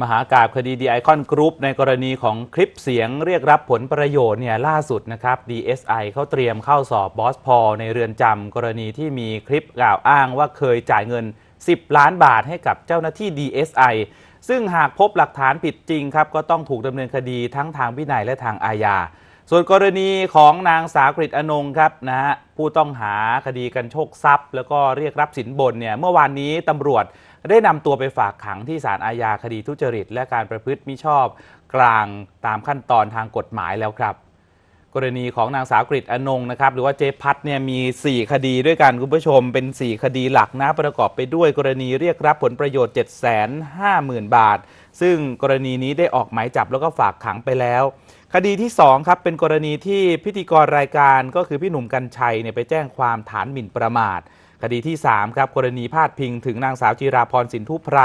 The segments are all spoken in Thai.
มหากาบคดีดีไอคอนกรุ๊ปในกรณีของคลิปเสียงเรียกรับผลประโยชน์เนี่ยล่าสุดนะครับ DSI เขาเตรียมเข้าสอบบอสพอลในเรือนจำกรณีที่มีคลิปกล่าวอ้างว่าเคยจ่ายเงิน 10 ล้านบาทให้กับเจ้าหน้าที่ DSI ซึ่งหากพบหลักฐานผิดจริงครับ ก็ต้องถูกดำเนินคดีทั้งทางวินัยและทางอาญาส่วนกรณีของนางสาวกฤษอนงครับนะฮะผู้ต้องหาคดีกันโชคทรัพย์ แล้วก็เรียกรับสินบนเนี่ยเมื่อวานนี้ตำรวจ ได้นำตัวไปฝากขังที่ศาลอาญาคดีทุจริต และการประพฤติมิชอบกลางตามขั้นตอนทางกฎหมายแล้วครับ กรณีของนางสาวกฤษอนงนะครับ หรือว่าเจพัทเนี่ยมี 4 คดีด้วยกันคุณผู้ชม เป็น 4 คดีหลักนะประกอบไปด้วยกรณีเรียกรับผลประโยชน์ 750,000 บาท ซึ่งกรณีนี้ได้ออกหมายจับแล้วก็ฝากขังไปแล้วคดีที่2ครับเป็นกรณีที่พิธีกรรายการก็คือพี่หนุ่มกัญชัยเนี่ยไปแจ้งความฐานหมิ่นประมาท คดีที่ 3 ครับ กรณีพาดพิงถึงนางสาวจิราพรสินทุไพร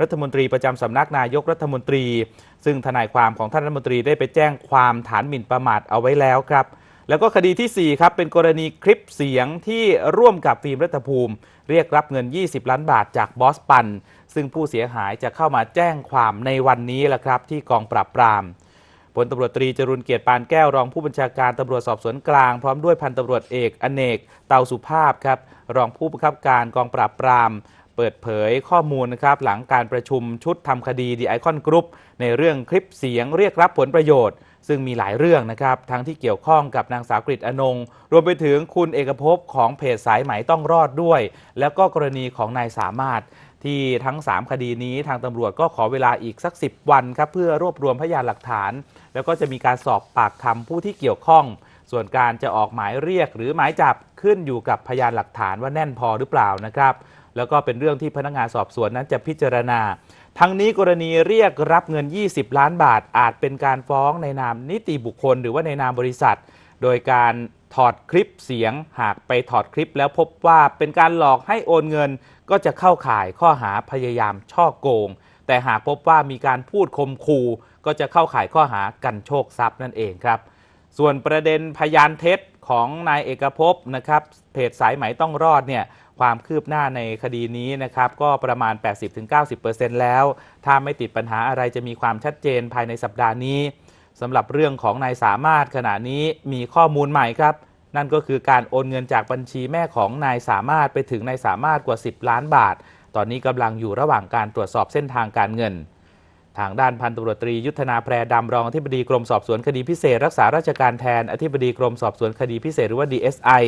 รัฐมนตรีประจำสำนักนายกรัฐมนตรี ซึ่งทนายความของท่านรัฐมนตรีได้ไปแจ้งความฐานหมิ่นประมาทเอาไว้แล้วครับ แล้วก็คดีทีสี่ 4 ครับ เป็นกรณีคลิปเสียงที่ร่วมกับฟิล์มรัฐภูมิ เรียกรับเงิน 20 ล้านบาทจากบอสปัน ซึ่งผู้เสียหายจะเข้ามาแจ้งความในวันนี้แหละครับที่กองปราบปราม พลตำรวจตรีจรุนเกียรติปานแก้วรองผู้บัญชาการตำรวจสอบสวนกลาง พร้อมด้วยพันตำรวจเอกอเนกเตาสุภาพครับรองผู้บังคับการกองปราบปราม เปิดเผยข้อมูลนะครับหลังการประชุมชุดทำคดีดีไอคอนกรุ๊ปในเรื่องคลิปเสียงเรียกรับผลประโยชน์ ซึ่งมีหลายเรื่องนะครับ ทั้งที่เกี่ยวข้องกับนางสาวกฤษอนง รวมไปถึงคุณเอกภพของเพจสายไหมต้องรอดด้วย แล้วก็กรณีของนายสามารถที่ทั้ง 3 คดีนี้ทางตำรวจก็ขอเวลาอีกสัก 10 วันครับเพื่อรวบรวมพยานหลักฐาน แล้วก็จะมีการสอบปากคำผู้ที่เกี่ยวข้อง ส่วนการจะออกหมายเรียกหรือหมายจับขึ้นอยู่กับพยานหลักฐานว่าแน่นพอหรือเปล่านะครับ แล้วก็เป็นเรื่องที่พนักงานสอบสวนนั้นจะพิจารณา ทั้งนี้กรณีเรียกรับเงิน 20 ล้านบาท อาจเป็นการฟ้องในนามนิติบุคคล หรือว่าในนามบริษัท โดยการถอดคลิปเสียง หากไปถอดคลิปแล้วพบว่าเป็นการหลอกให้โอนเงิน ก็จะเข้าข่ายข้อหาพยายามช่อโกง แต่หากพบว่ามีการพูดคมคูก็จะเข้าข่ายข้อหากันโชคทรัพย์นั่นเองครับ ส่วนประเด็นพยานเท็จของนายเอกภพนะครับเพจสายไหมต้องรอดเนี่ยความคืบหน้าในคดีนี้นะครับก็ประมาณ 80-90%แล้ว ถ้าไม่ติดปัญหาอะไรจะมีความชัดเจนภายในสัปดาห์นี้สำหรับเรื่องของนายสามารถขณะนี้มีข้อมูลใหม่ครับ นั่นก็คือการโอนเงินจากบัญชีแม่ของนายสามารถไปถึงนายสามารถกว่า 10 ล้านบาท ตอนนี้กำลังอยู่ระหว่างการตรวจสอบเส้นทางการเงิน ทางด้านพันตำรวจตรียุทธนาแพรดำรองอธิบดีกรมสอบสวนคดีพิเศษ รักษาราชการแทนอธิบดีกรมสอบสวนคดีพิเศษหรือว่า DSI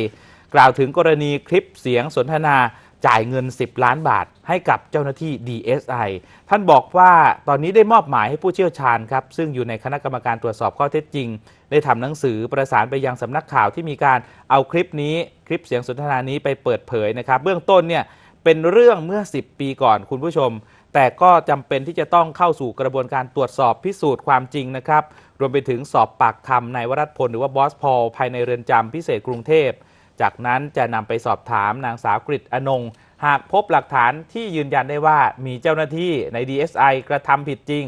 กล่าวถึงกรณีคลิปเสียงสนทนาจ่ายเงิน 10 ล้านบาท ให้กับเจ้าหน้าที่ DSI ท่านบอกว่าตอนนี้ได้มอบหมายให้ผู้เชี่ยวชาญครับ ซึ่งอยู่ในคณะกรรมการตรวจสอบข้อเท็จจริง ได้ทำหนังสือประสานไปยังสำนักข่าวที่มีการเอาคลิปนี้ คลิปเสียงสนทนานี้ไปเปิดเผยนะครับ เบื้องต้นเนี่ยเป็นเรื่องเมื่อ 10 ปีก่อนคุณผู้ชม แต่ก็จำเป็นที่จะต้องเข้าสู่กระบวนการตรวจสอบพิสูจน์ความจริงนะครับ รวมไปถึงสอบปากคำนายวรัตพลหรือว่าบอสพอลภายในเรือนจำพิเศษกรุงเทพ จากนั้นจะนำไปสอบถามนางสาวกฤษอนง หากพบหลักฐานที่ยืนยันได้ว่ามีเจ้าหน้าที่ใน DSI กระทำผิดจริง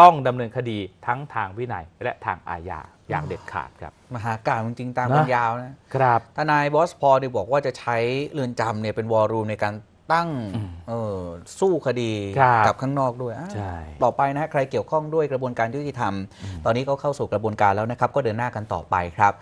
ต้องดำเนินคดีทั้งทางวินัยและทางอาญาอย่างเด็ดขาดครับ มหากาพย์จริงๆตามนะกันยาวนะครับทนายบอสพอลเนี่ยบอกว่าจะใช้เรือนจำเนี่ยเป็นวอลลุ่มในการ ตั้งอืมเออสู้คดีครับกับข้างนอกด้วยอะใช่ต่อไปนะฮะใครเกี่ยวข้องด้วยกระบวนการยุติธรรม ตอนนี้ก็เข้าสู่กระบวนการแล้วนะครับ ก็เดินหน้ากันต่อไปครับ